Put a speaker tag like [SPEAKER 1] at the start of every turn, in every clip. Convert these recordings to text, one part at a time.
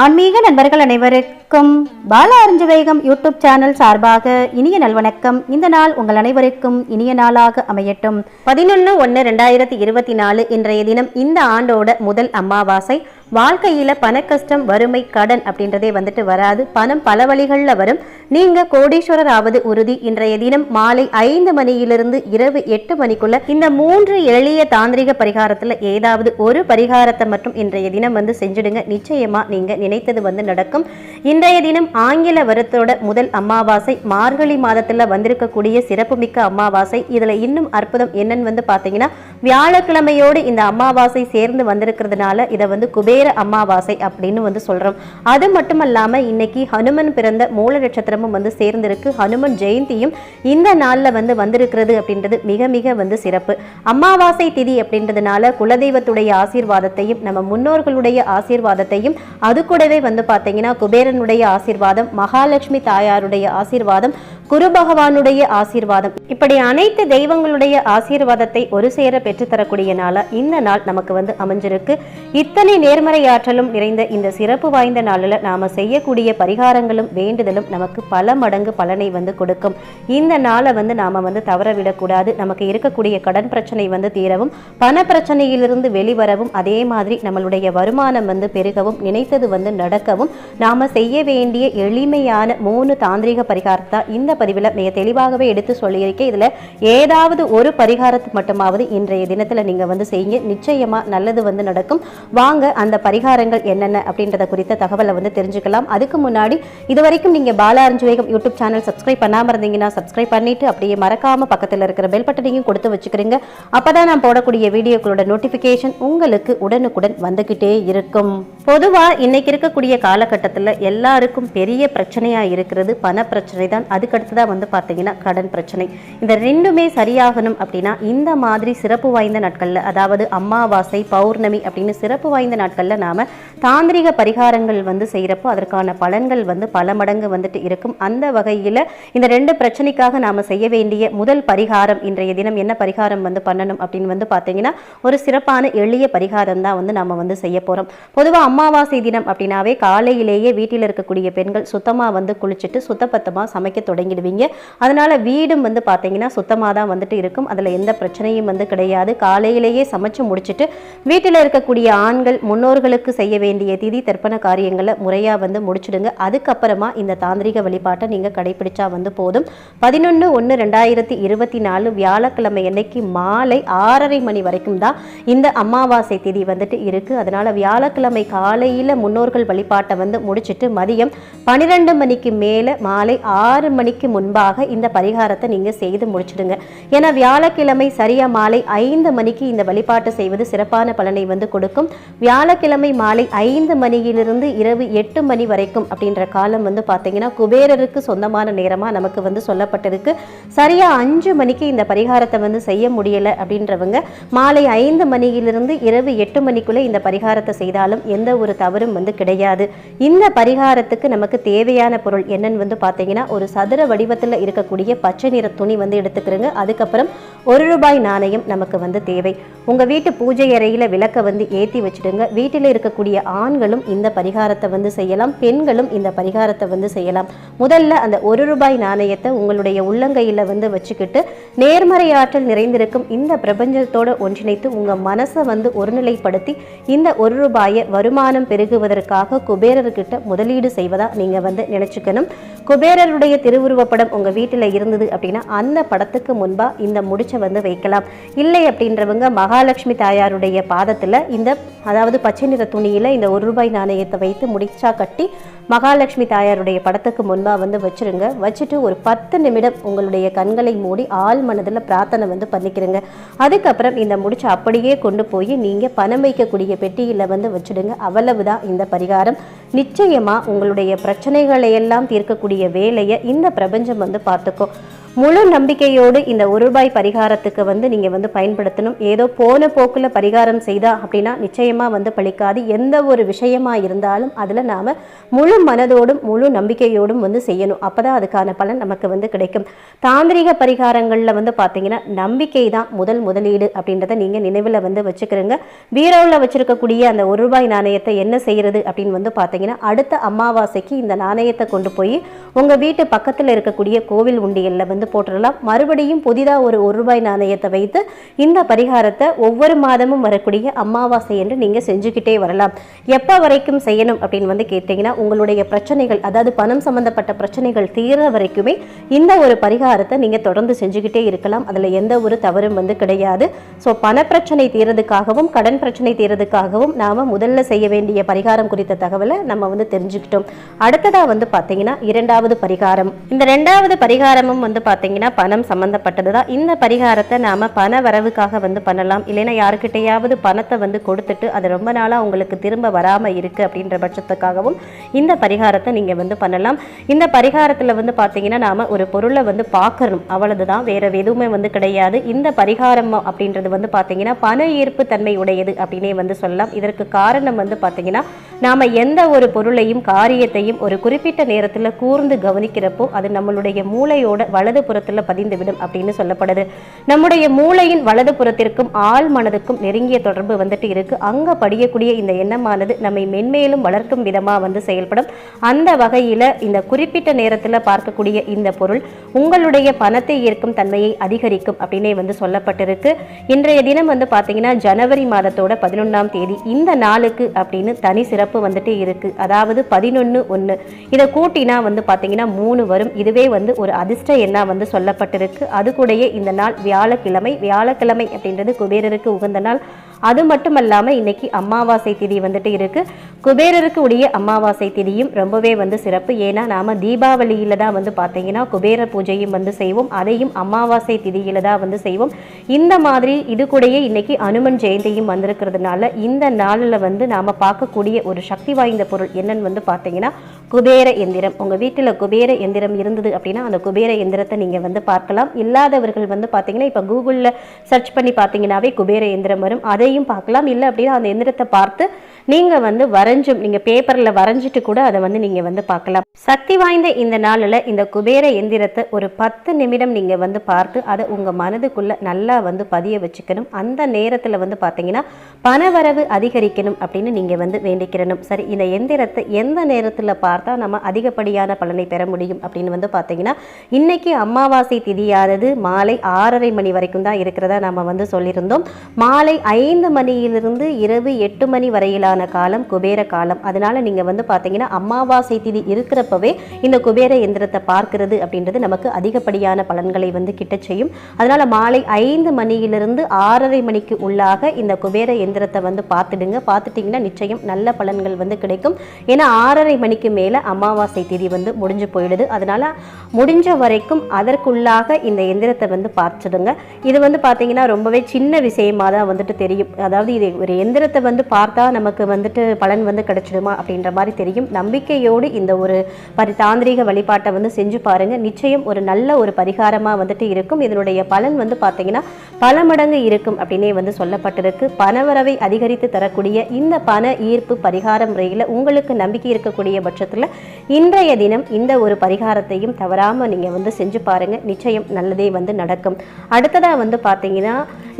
[SPEAKER 1] ஆன்மீக நண்பர்கள் அனைவருக்கும் பால அறிஞ்ச வேகம் யூடியூப் சேனல் சார்பாக இனிய நல்வணக்கம். இந்த நாள் உங்கள் அனைவருக்கும் இனிய நாளாக அமையட்டும். பதினொன்று ஒன்று ரெண்டாயிரத்தி இருபத்தி நாலு இன்றைய தினம் இந்த ஆண்டோட முதல் அமாவாசை. வாழ்க்கையில பண கஷ்டம் வறுமை கடன் அப்படின்றதே வந்துட்டு வராது. பணம் பல வழிகளில் வரும். நீங்க கோடீஸ்வரர் ஆவது உறுதி. இன்றைய தினம் மாலை ஐந்து மணியிலிருந்து இரவு எட்டு மணிக்குள்ள இந்த மூன்று எளிய தாந்திரிக பரிகாரத்துல ஏதாவது ஒரு பரிகாரத்தை மட்டும் இன்றைய தினம் வந்து செஞ்சுடுங்க. நிச்சயமா நீங்க நினைத்தது வந்து நடக்கும். இன்றைய தினம் ஆங்கில வருத்தோட முதல் அமாவாசை மார்கழி மாதத்துல வந்திருக்கக்கூடிய சிறப்புமிக்க அமாவாசை. இதுல இன்னும் அற்புதம் என்னன்னு வந்து பாத்தீங்கன்னா வியாழக்கிழமையோடு இந்த அமாவாசை சேர்ந்து வந்திருக்கிறதுனால இதை வந்து குபேர அமாவாசை அப்படின்னு வந்து சொல்றோம். அது மட்டும் இல்லாம இன்னைக்கு ஹனுமன் பிறந்த மூல நட்சத்திரம் நட்சத்திரமும் வந்து சேர்ந்திருக்கு. ஹனுமன் ஜெயந்தியும் இந்த நாளில் வந்து வந்திருக்கிறது அப்படின்றது மிக மிக வந்து சிறப்பு. அமாவாசை திதி அப்படின்றதுனால குலதெய்வத்துடைய ஆசீர்வாதத்தையும் நம்ம முன்னோர்களுடைய ஆசீர்வாதத்தையும் அது கூடவே வந்து பார்த்தீங்கன்னா குபேரனுடைய ஆசீர்வாதம் மகாலட்சுமி தாயாருடைய ஆசீர்வாதம் குரு பகவானுடைய ஆசீர்வாதம். இப்படி அனைத்து தெய்வங்களுடைய ஆசீர்வாதத்தை ஒரு சேர பெற்றுத்தரக்கூடிய நாளா இந்த நாள் நமக்கு வந்து அமைஞ்சிருக்கு. இத்தனை நேர்மறை ஆற்றலும் நிறைந்த இந்த சிறப்பு வாய்ந்த நாளில் நாம செய்யக்கூடிய பரிகாரங்களும் வேண்டுதலும் நமக்கு பல மடங்கு பலனை வந்து கொடுக்கும். இந்த நாளை வந்து நாம வந்து தவற விடக்கூடாது. நமக்கு இருக்கக்கூடிய கடன் பிரச்சனை வந்து தீரவும் பண பிரச்சனையிலிருந்து வெளிவரவும் அதே மாதிரி நம்மளுடைய வருமானம் வந்து பெருகவும் நினைத்தது வந்து நடக்கவும் நாம செய்ய வேண்டிய எளிமையான மூணு தாந்திரிக பரிகாரத்தை இந்த பதிவில் மிக தெளிவாகவே எடுத்து சொல்லியிருக்கேன். இதுல ஏதாவது ஒரு பரிகாரத்தை மட்டுமாவது இன்றைய தினத்துல நீங்க வந்து செய்யுங்க. நிச்சயமா நல்லது வந்து நடக்கும். வாங்க அந்த பரிகாரங்கள் என்னென்ன அப்படின்றத குறித்த தகவலை வந்து தெரிஞ்சுக்கலாம். அதுக்கு முன்னாடி இது வரைக்கும் நீங்க பாலா அரிஞ்சு வேகம் யூடியூப் சேனல் சப்ஸ்கிரைப் பண்ணாம இருந்தீங்கன்னா சப்ஸ்கிரைப் பண்ணிட்டு அப்படியே மறக்காம பக்கத்துல இருக்கிற பெல் பட்டனையும் கொடுத்து வச்சுக்கிறீங்க. அப்பதான் நான் போடக்கூடிய வீடியோக்களோட நோட்டிபிகேஷன் உங்களுக்கு உடனுக்குடன் வந்துகிட்டே இருக்கும். பொதுவா இன்னைக்கு இருக்கக்கூடிய காலகட்டத்துல எல்லாருக்கும் பெரிய பிரச்சனையா இருக்கிறது பண பிரச்சனை தான். அதுக்கடுத்ததா வந்து பாத்தீங்கன்னா கடன் பிரச்சனை. இந்த ரெண்டுமே சரியாகணும் அப்படின்னா இந்த மாதிரி சிறப்பு வாய்ந்த நாட்கள்ல அதாவது அமாவாசை பௌர்ணமி அப்படின்னு சிறப்பு வாய்ந்த நாட்களில் நாம தாந்திரிக பரிகாரங்கள் வந்து செய்யறப்போ அதற்கான பலன்கள் வந்து பல மடங்கு வந்துட்டு இருக்கும் இருக்கும். அந்த வகையில் இந்த ரெண்டு பிரச்சனைக்காக நாம் செய்ய வேண்டிய முதல் பரிகாரம் இன்றைய தினம் என்ன பரிகாரம் வந்து பண்ணணும் அப்படின்னு வந்து பார்த்தீங்கன்னா ஒரு சிறப்பான எளிய பரிகாரம் தான் வந்து நாம வந்து செய்ய போகிறோம் பொதுவாக அமாவாசை தினம் அப்படின்னாவே காலையிலேயே வீட்டில் இருக்கக்கூடிய பெண்கள் சுத்தமாக வந்து குளிச்சுட்டு சுத்தப்பத்தமாக சமைக்க தொடங்கிடுவீங்க. அதனால் வீடும் வந்து பார்த்தீங்கன்னா சுத்தமாக தான் வந்துட்டு இருக்கும். அதில் எந்த பிரச்சனையும் வந்து கிடையாது. காலையிலேயே சமைச்சு முடிச்சுட்டு வீட்டில் இருக்கக்கூடிய ஆண்கள் முன்னோர்களுக்கு செய்ய வேண்டிய திதி தர்ப்பண காரியங்களை முறையாக வந்து முடிச்சிடுங்க. அதுக்கப்புறமா இந்த தாந்திரிக வழிபாட்டை நீங்கள் கடைபிடிச்சா வந்து போதும். பதினொன்று ஒன்று ரெண்டாயிரத்தி இருபத்தி நாலு வியாழக்கிழமை அன்னைக்கு மாலை ஆறரை மணி வரைக்கும் தான் இந்த அமாவாசை திதி வந்துட்டு இருக்கு. அதனால வியாழக்கிழமை காலையில் முன்னோர்கள் வழிபாட்டை வந்து முடிச்சுட்டு மதியம் பன்னிரெண்டு மணிக்கு மேலே மாலை ஆறு மணிக்கு முன்பாக இந்த பரிகாரத்தை நீங்கள் செய்து முடிச்சிடுங்க. ஏன்னா வியாழக்கிழமை சரியாக மாலை ஐந்து மணிக்கு இந்த வழிபாட்டை செய்வது சிறப்பான பலனை வந்து கொடுக்கும். வியாழக்கிழமை மாலை ஐந்து மணியிலிருந்து இரவு எட்டு மணி வரைக்கும் அப்படின்ற காலம் வந்து பார்த்தீங்கன்னா குபேரருக்கு சொந்தமான நேரமா நமக்கு வந்து சொல்லப்பட்டிருக்கு. சரியா அஞ்சு மணிக்கு இந்த பரிகாரத்தை வந்து செய்ய முடியல அப்படின்றவங்க மாலை ஐந்து மணியிலிருந்து இரவு எட்டு மணிக்குள்ளே இந்த பரிகாரத்தை செய்தாலும் எந்த ஒரு தவறும் வந்து கிடையாது. இந்த பரிகாரத்துக்கு நமக்கு தேவையான பொருள் என்னன்னு வந்து பார்த்தீங்கன்னா ஒரு சதுர வடிவத்தில் இருக்கக்கூடிய பச்சை நிற துணி வந்து எடுத்துக்கிறோங்க. அதுக்கப்புறம் ஒரு ரூபாய் நாணயம் நமக்கு வந்து தேவை. உங்க வீட்டு பூஜை அறையில விளக்க வந்து ஏற்றி வச்சுடுங்க. வீட்டில் இருக்கக்கூடிய ஆண்களும் இந்த பரிகாரத்தை வந்து செய்யலாம் பெண்களும் இந்த பரிகாரத்தை வந்து செய்யலாம். முதல்ல அந்த ஒரு ரூபாய் நாணயத்தை உங்களுடைய உள்ளங்கையில் வந்து வச்சுக்கிட்டு நேர்மறை ஆற்றல் நிறைந்திருக்கும் இந்த பிரபஞ்சத்தோட ஒன்றிணைத்து உங்கள் மனசை வந்து ஒருநிலைப்படுத்தி இந்த ஒரு ரூபாயை வருமானம் பெருகுவதற்காக குபேரர்கிட்ட முதலீடு செய்வதாக நீங்கள் வந்து நினச்சிக்கணும். குபேரருடைய திருவுருவப்படம் உங்கள் வீட்டில் இருந்தது அப்படின்னா அந்த படத்துக்கு முன்பாக இந்த முடிச்சை வந்து வைக்கலாம். இல்லை அப்படின்றவங்க மகாலட்சுமி தாயாருடைய பாதத்தில் இந்த அதாவது பச்சை நிற துணியில் இந்த ஒரு ரூபாய் நாணயத்தை வைத்து முடிச்சா கட்டி மகாலட்சுமி தாயாருடைய படத்துக்கு முன்பாக வந்து வச்சிருங்க. வச்சுட்டு ஒரு பத்து நிமிடம் உங்களுடைய கண்களை மூடி ஆள் மனதில் பிரார்த்தனை வந்து பண்ணிக்கிறங்க. அதுக்கப்புறம் இந்த முடிச்சு அப்படியே கொண்டு போய் நீங்கள் பணம் வைக்கக்கூடிய பெட்டியில் வந்து வச்சிடுங்க. அவ்வளவுதான் இந்த பரிகாரம். நிச்சயமாக உங்களுடைய பிரச்சனைகளை எல்லாம் தீர்க்கக்கூடிய வேலையை இந்த பிரபஞ்சம் வந்து பார்த்துக்கும். முழு நம்பிக்கையோடு இந்த ஒரு ரூபாய் பரிகாரத்துக்கு வந்து நீங்கள் வந்து பயன்படுத்தணும். ஏதோ போன போக்கில் பரிகாரம் செய்தா அப்படின்னா நிச்சயமாக வந்து பழிக்காது. எந்த ஒரு விஷயமா இருந்தாலும் அதில் நாம் முழு மனதோடும் முழு நம்பிக்கையோடும் வந்து செய்யணும். அப்போ தான் அதுக்கான பலன் நமக்கு வந்து கிடைக்கும். தாந்திரிக பரிகாரங்களில் வந்து பார்த்தீங்கன்னா நம்பிக்கை தான் முதல் முதலீடு அப்படின்றத நீங்கள் நினைவில் வந்து வச்சுக்கிறீங்க. பீரோவில் வச்சுருக்கக்கூடிய அந்த ஒரு ரூபாய் நாணயத்தை என்ன செய்கிறது அப்படின்னு வந்து பார்த்தீங்கன்னா அடுத்த அமாவாசைக்கு இந்த நாணயத்தை கொண்டு போய் உங்கள் வீட்டு பக்கத்தில் இருக்கக்கூடிய கோவில் உண்டியலில் வந்து வந்து போட்டுடலாம். மறுபடியும் புதிதாக ஒரு ஒரு ரூபாய் நாணயத்தை வைத்து இந்த பரிகாரத்தை ஒவ்வொரு மாதமும் வரக்கூடிய அமாவாசை என்று நீங்கள் செஞ்சுக்கிட்டே வரலாம். எப்போ வரைக்கும் செய்யணும் அப்படின்னு வந்து கேட்டிங்கன்னா உங்களுடைய பிரச்சனைகள் அதாவது பணம் சம்மந்தப்பட்ட பிரச்சனைகள் தீர வரைக்குமே இந்த ஒரு பரிகாரத்தை நீங்கள் தொடர்ந்து செஞ்சுக்கிட்டே இருக்கலாம். அதில் எந்த ஒரு தவறும் வந்து கிடையாது. ஸோ பணப்பிரச்சனை தீரதுக்காகவும் கடன் பிரச்சனை தீரதுக்காகவும் நாம் முதல்ல செய்ய வேண்டிய பரிகாரம் குறித்த தகவலை நம்ம வந்து தெரிஞ்சுக்கிட்டோம். அடுத்ததாக வந்து பார்த்தீங்கன்னா இரண்டாவது பரிகாரம். இந்த ரெண்டாவது பரிகாரமும் வந்து பார்த்தீங்கன்னா பணம் சம்மந்தப்பட்டது தான். இந்த பரிகாரத்தை நாம் பண வரவுக்காக வந்து பண்ணலாம். இல்லைன்னா யாருக்கிட்டையாவது பணத்தை வந்து கொடுத்துட்டு அது ரொம்ப நாளாக உங்களுக்கு திரும்ப வராமல் இருக்குது அப்படின்ற பட்சத்துக்காகவும் இந்த பரிகாரத்தை நீங்கள் வந்து பண்ணலாம். இந்த பரிகாரத்தில் வந்து பார்த்தீங்கன்னா நாம் ஒரு பொருளை வந்து பார்க்கணும் அவ்வளவு தான் வேறு எதுவுமே வந்து கிடையாது. இந்த பரிகாரம் அப்படின்றது வந்து பார்த்தீங்கன்னா பண ஈர்ப்பு தன்மை உடையது அப்படின்னே வந்து சொல்லலாம். இதற்கு காரணம் வந்து பார்த்தீங்கன்னா நாம் எந்த ஒரு பொருளையும் காரியத்தையும் ஒரு குறிப்பிட்ட நேரத்தில் கூர்ந்து கவனிக்கிறப்போ அது நம்மளுடைய மூளையோட வலது இடது புறத்தில் பதிந்துவிடும் அப்படின்னு சொல்லப்படுது. நம்முடைய மூளையின் வலது புறத்திற்கும் ஆள் மனதுக்கும் நெருங்கிய தொடர்பு வந்துட்டு இருக்கு. அங்கே படியக்கூடிய இந்த எண்ணமானது நம்மை மென்மேலும் வளர்க்கும் விதமாக வந்து செயல்படும். அந்த வகையில் இந்த குறிப்பிட்ட நேரத்தில் பார்க்கக்கூடிய இந்த பொருள் உங்களுடைய பணத்தை ஈர்க்கும் தன்மையை அதிகரிக்கும் அப்படின்னே வந்து சொல்லப்பட்டிருக்கு. இன்றைய தினம் வந்து பார்த்தீங்கன்னா ஜனவரி மாதத்தோட பதினொன்றாம் தேதி இந்த நாளுக்கு அப்படின்னு தனி சிறப்பு வந்துட்டு இருக்கு. அதாவது பதினொன்று ஒன்று இதை கூட்டினா வந்து பார்த்தீங்கன்னா மூணு வரும். இதுவே வந்து ஒரு அதிர்ஷ்ட எண்ணா வந்து சொல்லப்பட்டிருக்கு. அது கூடயே இந்த நாள் வியாழக்கிழமை. வியாழக்கிழமை அப்படின்றது குபேரருக்கு உகந்த நாள். அது மட்டும் இல்லாமல் இன்னைக்கு அமாவாசை திதி வந்துட்டு இருக்கு. குபேரருக்கு உடைய அமாவாசை திதியும் ரொம்பவே வந்து சிறப்பு. ஏன்னா நாம தீபாவளியில தான் வந்து பார்த்தீங்கன்னா குபேர பூஜையும் வந்து செய்வோம். அதையும் அமாவாசை திதியில தான் வந்து செய்வோம். இந்த மாதிரி இது கூடயே இன்னைக்கு அனுமன் ஜெயந்தியும் வந்திருக்கிறதுனால இந்த நாளில் வந்து நாம பார்க்கக்கூடிய ஒரு சக்தி வாய்ந்த பொருள் என்னன்னு வந்து பார்த்தீங்கன்னா குபேர எந்திரம். உங்கள் வீட்டில் குபேர எந்திரம் இருந்தது அப்படின்னா அந்த குபேர எந்திரத்தை நீங்கள் வந்து பார்க்கலாம். இல்லாதவர்கள் வந்து பார்த்தீங்கன்னா இப்போ கூகுளில் சர்ச் பண்ணி பார்த்தீங்கன்னாவே குபேர எந்திரம் வரும். அதையும் பார்க்கலாம். இல்லை அப்படின்னா அந்த எந்திரத்தை பார்த்து நீங்க வந்து வரைஞ்சும் நீங்க பேப்பர்ல வரைஞ்சிட்டு கூட அதை வந்து நீங்க வந்து பார்க்கலாம். சக்தி வாய்ந்த இந்த நாளில் இந்த குபேர எந்திரத்தை ஒரு பத்து நிமிடம் நீங்க வந்து பார்த்து அதை உங்க மனதுக்குள்ள நல்லா வந்து பதிய வச்சுக்கணும். அந்த நேரத்தில் வந்து பார்த்தீங்கன்னா பணவரவு அதிகரிக்கணும் அப்படின்னு நீங்க வந்து வேண்டிக்கிறணும். சரி இந்த எந்திரத்தை எந்த நேரத்தில் பார்த்தா நம்ம அதிகப்படியான பலனை பெற முடியும் அப்படின்னு வந்து பார்த்தீங்கன்னா இன்னைக்கு அமாவாசை திதியானது மாலை ஆறரை மணி வரைக்கும் தான் இருக்கிறதா நம்ம வந்து சொல்லியிருந்தோம். மாலை ஐந்து மணியிலிருந்து இரவு எட்டு மணி வரையிலான காலம் குபேர காலம். அதனால நீங்க வந்து பார்த்தீங்கன்னா அமாவாசை திதி இருக்கிறப்பவே இந்த குபேர எந்திரத்தை பார்க்கிறது அப்படின்றது நமக்கு அதிகப்படியான பலன்களை வந்து கிட்ட செய்யும். அதனால மாலை ஐந்து மணியிலிருந்து ஆறரை மணிக்கு உள்ளாக இந்த குபேர எந்திரத்தை வந்து பார்த்துடுங்க. பார்த்துட்டிங்கன்னா நிச்சயம் நல்ல பலன்கள் வந்து கிடைக்கும். ஏன்னா ஆறரை மணிக்கு மேலே அமாவாசை திதி வந்து முடிஞ்சு போயிடுது. அதனால முடிஞ்ச வரைக்கும் அதற்குள்ளாக இந்த எந்திரத்தை வந்து பார்த்துடுங்க. இது வந்து பார்த்தீங்கன்னா ரொம்பவே சின்ன விஷயமா தான் வந்துட்டு தெரியும். அதாவது இது ஒரு எந்திரத்தை வந்து பார்த்தா நமக்கு வந்துட்டு பலன் வந்து கிடைச்சிடுமா அப்படின்ற மாதிரி தெரியும். நம்பிக்கையோடு இந்த ஒரு பரி தாந்திரிக வழிபாட்டை வந்து செஞ்சு பாருங்க. நிச்சயம் ஒரு நல்ல ஒரு பரிகாரமாக வந்துட்டு இருக்கும். இதனுடைய பலன் வந்து பார்த்தீங்கன்னா பல மடங்கு இருக்கும் அப்படின்னே வந்து சொல்லப்பட்டிருக்கு. பணவரவை அதிகரித்து தரக்கூடிய இந்த பண ஈர்ப்பு பரிகார முறையில் உங்களுக்கு நம்பிக்கை இருக்கக்கூடிய பட்சத்தில் இன்றைய தினம் இந்த ஒரு பரிகாரத்தையும் தவறாமல் நீங்கள் வந்து செஞ்சு பாருங்க. நிச்சயம் நல்லதே வந்து நடக்கும். அடுத்ததாக வந்து பார்த்தீங்கன்னா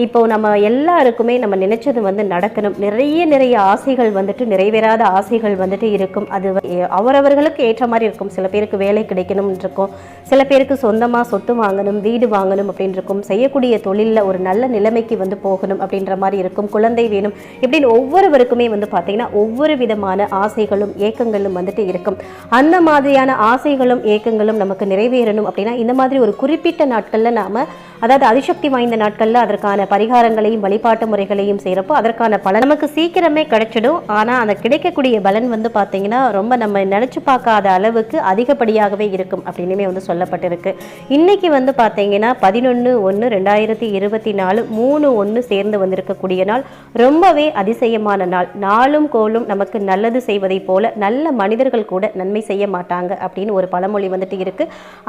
[SPEAKER 1] இப்போ நம்ம எல்லாருக்குமே நம்ம நினைச்சது வந்து நடக்கணும். நிறைய நிறைய ஆசை ஆசைகள் வந்துட்டு நிறைவேறாத ஆசைகள் வந்துட்டு இருக்கும். அது அவரவர்களுக்கு ஏற்ற மாதிரி இருக்கும். சில பேருக்கு வேலை கிடைக்கணும் இருக்கும் சில பேருக்கு சொந்தமாக சொத்து வாங்கணும் வீடு வாங்கணும் அப்படின்னு இருக்கும் செய்யக்கூடிய தொழிலில் ஒரு நல்ல நிலைமைக்கு வந்து போகணும் அப்படின்ற மாதிரி இருக்கும். குழந்தை வேணும் இப்படின்னு ஒவ்வொருவருக்குமே வந்து பார்த்திங்கன்னா ஒவ்வொரு விதமான ஆசைகளும் ஏக்கங்களும் வந்துட்டு இருக்கும். அந்த மாதிரியான ஆசைகளும் ஏக்கங்களும் நமக்கு நிறைவேறணும் அப்படின்னா இந்த மாதிரி ஒரு குறிப்பிட்ட நாட்களில் நாம் அதாவது அதிசக்தி வாய்ந்த நாட்களில் அதற்கான பரிகாரங்களையும் வழிபாட்டு முறைகளையும் செய்கிறப்போ அதற்கான பல நமக்கு சீக்கிரமே கிடைச்சிடும். கிடைச்சிடும் ஆனால் அந்த கிடைக்கக்கூடிய பலன் வந்து பார்த்தீங்கன்னா ரொம்ப நம்ம நினச்சி பார்க்காத அளவுக்கு அதிகப்படியாகவே இருக்கும் அப்படின்னுமே வந்து சொல்லப்பட்டிருக்கு. இன்னைக்கு வந்து பார்த்தீங்கன்னா பதினொன்று ஒன்று ரெண்டாயிரத்தி இருபத்தி நாலு மூணு ஒன்று சேர்ந்து வந்திருக்கக்கூடிய நாள். ரொம்பவே அதிசயமான நாள். நாளும் கோலும் நமக்கு நல்லது செய்வதைப் போல நல்ல மனிதர்கள் கூட நன்மை செய்ய மாட்டாங்க அப்படின்னு ஒரு பழமொழி வந்துட்டு இருக்கு.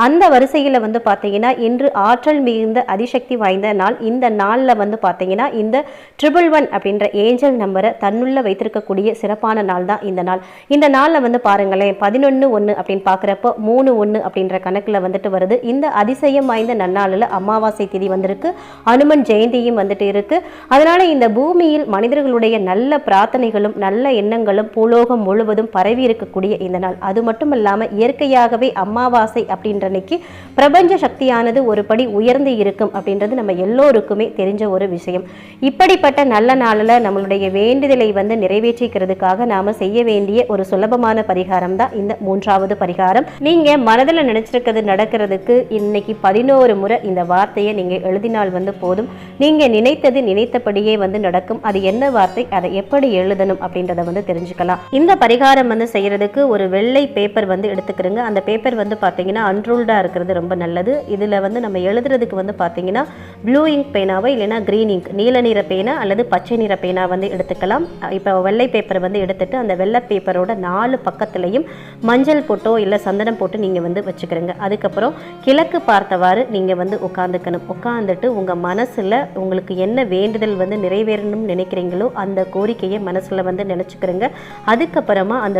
[SPEAKER 1] அந்த வரிசையில் வந்து பார்த்தீங்கன்னா இன்று ஆற்றல் மிகுந்த அதிசக்தி வாய்ந்த நாள். இந்த நாளில் வந்து பார்த்தீங்கன்னா இந்த ட்ரிபிள் ஒன் அப்படின்ற ஏஞ்சல் நம்பரை தன்னுள்ள வைத்து வைத்திருக்கக்கூடிய சிறப்பான நாள் தான் இந்த நாள். இந்த நாளில் வந்து பாருங்களேன் பதினொன்று ஒன்று அப்படின்னு பார்க்குறப்போ மூணு ஒன்று அப்படின்ற கணக்கில் வந்துட்டு வருது. இந்த அதிசயம் வாய்ந்த நன்னாளில் அமாவாசை திதி வந்திருக்கு. அனுமன் ஜெயந்தியும் வந்துட்டு இருக்கு. அதனால இந்த பூமியில் மனிதர்களுடைய நல்ல பிரார்த்தனைகளும் நல்ல எண்ணங்களும் பூலோகம் முழுவதும் பரவி இருக்கக்கூடிய இந்த நாள். அது மட்டும் இல்லாமல் இயற்கையாகவே அமாவாசை அப்படின்ற அன்னைக்கு பிரபஞ்ச சக்தியானது ஒரு படி உயர்ந்து இருக்கும் அப்படின்றது நம்ம எல்லோருக்குமே தெரிஞ்ச ஒரு விஷயம். இப்படிப்பட்ட நல்ல நாளில் நம்மளுடைய வேண்டுதலை வந்து நிறைவேற்றிக்கிறதுக்காக நாம செய்ய வேண்டிய ஒரு சுலபமான பரிகாரம் தான் இந்த மூன்றாவது பரிகாரம். நீங்க மனதில் நினைச்சிருக்கிறது நடக்கிறதுக்கு இன்னைக்கு பதினோரு முறை இந்த வார்த்தையை நீங்க எழுதினால் வந்து போதும். நீங்க நினைத்தது நினைத்தபடியே வந்து நடக்கும். அது என்ன வார்த்தை? அதை எப்படி எழுதணும் அப்படின்றத வந்து தெரிஞ்சுக்கலாம். இந்த பரிகாரம் வந்து செய்யறதுக்கு ஒரு வெள்ளை பேப்பர் வந்து எடுத்துக்கிறோங்க. அந்த பேப்பர் வந்து பார்த்தீங்கன்னா அன்ரூல்டாக இருக்கிறது ரொம்ப நல்லது. இதுல வந்து நம்ம எழுதுறதுக்கு வந்து பார்த்தீங்கன்னா ப்ளூ இங்க் பேனாவை இல்லைன்னா க்ரீன் இங்க் நீல நிற பேனா அல்லது பச்சை நிற பேனா வந்து எடுத்துக்கலாம். இப்போ வெள்ளை பேப்பர் வந்து எடுத்துட்டு அந்த வெள்ளை பேப்பரோட நாலு பக்கத்துலையும் மஞ்சள் போட்டோ இல்லை சந்தனம் போட்டு நீங்கள் வந்து வச்சுக்கிறீங்க. அதுக்கப்புறம் கிழக்கு பார்த்தவாறு நீங்கள் வந்து உட்காந்துக்கணும் உட்காந்துட்டு உங்கள் மனசில் உங்களுக்கு என்ன வேண்டுதல் வந்து நிறைவேறணும்னு நினைக்கிறீங்களோ அந்த கோரிக்கையை மனசில் வந்து நினச்சிக்கிறீங்க. அதுக்கப்புறமா அந்த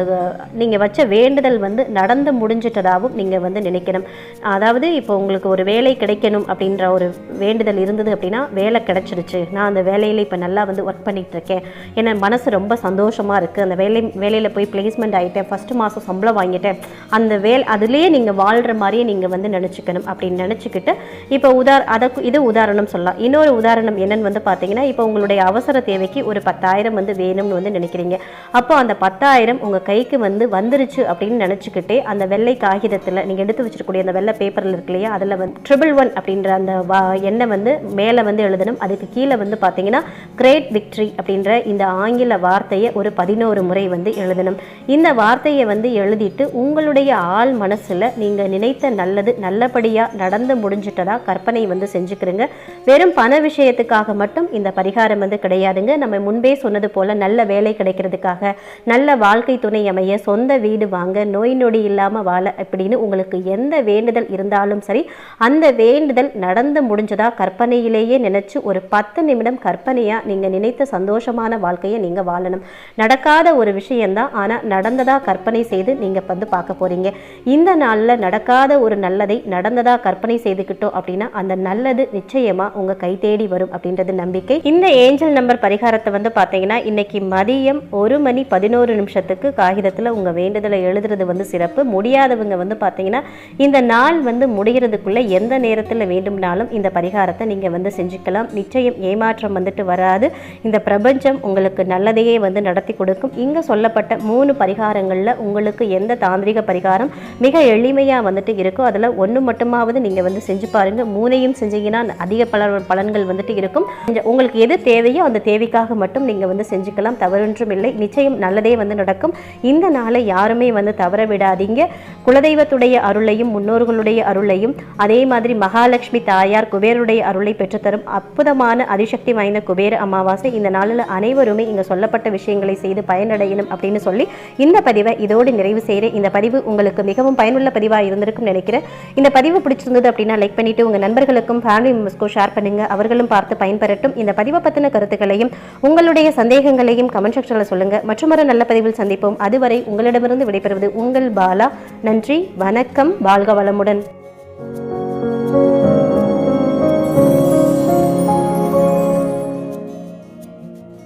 [SPEAKER 1] நீங்கள் வச்ச வேண்டுதல் வந்து நடந்து முடிஞ்சிட்டதாகவும் நீங்கள் வந்து நினைக்கணும். அதாவது இப்போ உங்களுக்கு ஒரு வேலை கிடைக்கணும் அப்படின்ற ஒரு வேண்டுதல் இருந்தது அப்படின்னா வேலை கிடைச்சிருச்சு. நான் அந்த வேலையில் இப்போ நல்லா வந்து ஒர்க் பண்ணிகிட்ருக்கேன் ஏன்னா மனசு ரொம்ப ரொம்ப சந்தோஷமாக இருக்குது அந்த வேலை வேலையில் போய் பிளேஸ்மெண்ட் ஆகிட்டேன் ஃபஸ்ட்டு மாதம் சம்பளம் வாங்கிட்டேன். அந்த வேல் அதுலேயே நீங்கள் வாழ்கிற மாதிரியே நீங்கள் வந்து நினச்சிக்கணும் அப்படின்னு நினச்சிக்கிட்டு இப்போ உதார அதற்கு இது உதாரணம் சொல்லலாம். இன்னொரு உதாரணம் என்னன்னு வந்து பார்த்தீங்கன்னா இப்போ உங்களுடைய அவசர தேவைக்கு ஒரு பத்தாயிரம் வந்து வேணும்னு வந்து நினைக்கிறீங்க. அப்போ அந்த பத்தாயிரம் உங்கள் கைக்கு வந்து வந்துருச்சு அப்படின்னு நினச்சிக்கிட்டே அந்த வெள்ளை காகிதத்தில் நீங்கள் எடுத்து வச்சிருக்கக்கூடிய அந்த வெள்ளை பேப்பரில் இருக்கு இல்லையா அதில் வந்து ட்ரிபிள் ஒன் அப்படின்ற அந்த வா எண்ணை வந்து மேலே வந்து எழுதணும். அதுக்கு கீழே வந்து பார்த்தீங்கன்னா கிரேட் விக்ட்ரி அப்படின்ற இந்த ஆங்கில வார்த்தையை ஒரு பதினோரு முறை வந்து எழுதணும். இந்த வார்த்தையை வந்து எழுதிட்டு உங்களுடைய ஆள் மனசில் நீங்கள் நினைத்த நல்லது நல்லபடியாக நடந்து முடிஞ்சிட்டதா கற்பனை வந்து செஞ்சுக்கிறீங்க. வெறும் பண விஷயத்துக்காக மட்டும் இந்த பரிகாரம் வந்து கிடையாதுங்க. நம்ம முன்பே சொன்னது போல் நல்ல வேலை கிடைக்கிறதுக்காக நல்ல வாழ்க்கை துணை அமைய சொந்த வீடு வாங்க நோய் நொடி இல்லாமல் வாழ அப்படின்னு உங்களுக்கு எந்த வேண்டுதல் இருந்தாலும் சரி அந்த வேண்டுதல் நடந்து முடிஞ்சதா கற்பனையிலேயே நினைச்சு ஒரு பத்து நிமிடம் கற்பனையாக நீங்கள் நினைத்த சந்தோஷமான வாழ்க்கையை நீங்கள் வாழ வாழணும் நடக்காத ஒரு விஷயம்தான் ஆனா நடந்ததா கற்பனை செய்து நீங்க வந்து பார்க்க போறீங்க. இந்த நாள்ல நடக்காத ஒரு நல்லதை நடந்ததா கற்பனை செய்துக்கிட்டோம் அப்படின்னா அந்த நல்லது நிச்சயமா உங்க கை தேடி வரும் அப்படின்றது நம்பிக்கை. இந்த ஏஞ்சல் நம்பர் பரிகாரத்தை வந்து பார்த்தீங்கன்னா இன்னைக்கு மதியம் ஒரு மணி பதினோரு நிமிஷத்துக்கு காகிதத்தில் உங்கள் வேண்டுதலை எழுதுறது வந்து சிறப்பு. முடியாதவங்க வந்து பார்த்தீங்கன்னா இந்த நாள் வந்து முடிகிறதுக்குள்ளே எந்த நேரத்தில் வேண்டும்னாலும் இந்த பரிகாரத்தை நீங்கள் வந்து செஞ்சுக்கலாம். நிச்சயம் ஏமாற்றம் வந்துட்டு வராது. இந்த பிரபஞ்சம் உங்களுக்கு நல்லதையே வந்து நடத்தி கொடுக்கும். இங்கே சொல்லப்பட்ட மூணு பரிகாரங்களில் உங்களுக்கு எந்த தாந்திரிக பரிகாரம் மிக எளிமையாக வந்துட்டு இருக்கோ அதில் ஒன்று மட்டுமாவது நீங்கள் வந்து செஞ்சு பாருங்க. மூணையும் செஞ்சீங்கன்னா அதிக பல பலன்கள் வந்துட்டு இருக்கும். உங்களுக்கு எது தேவையோ அந்த தேவைக்காக மட்டும் நீங்கள் வந்து செஞ்சுக்கலாம். தவறொன்றும் இல்லை. நிச்சயம் நல்லதே வந்து நடக்கும். இந்த நாளை யாருமே வந்து தவற விடாதீங்க. குலதெய்வத்துடைய அருளையும் முன்னோர்களுடைய அருளையும் அதே மாதிரி மகாலட்சுமி தாயார் குபேருடைய அருளை பெற்றுத்தரும் அற்புதமான அதிசக்தி வாய்ந்த குபேர அமாவாசை இந்த நாளில் அனைவருமே இங்கே சொல்லப்பட்ட விஷயங்களை செய்து பயனடையணும் அப்படின்னு சொல்லி இந்த பதிவை இதோடு நிறைவு செய்கிறேன். இந்த பதிவு உங்களுக்கு மிகவும் பயனுள்ள பதிவாக இருந்திருக்கும் நினைக்கிறேன். இந்த பதிவு பிடிச்சிருந்தது அப்படின்னா லைக் பண்ணிட்டு உங்கள் நண்பர்களுக்கும் ஃபேமிலி மெம்பர்ஸ்க்கும் ஷேர் பண்ணுங்கள் அவர்களும் பார்த்து பயன்பெறட்டும். இந்த பதிவை பற்றின கருத்துக்களையும் உங்களுடைய சந்தேகங்களையும் கமெண்ட் செக்ஷனில் சொல்லுங்க. மற்றொரு நல்ல பதிவில் சந்திப்போம். அதுவரை உங்களிடமிருந்து விடைபெறுவது உங்கள் பாலா. நன்றி வணக்கம். வாழ்க வளமுடன்.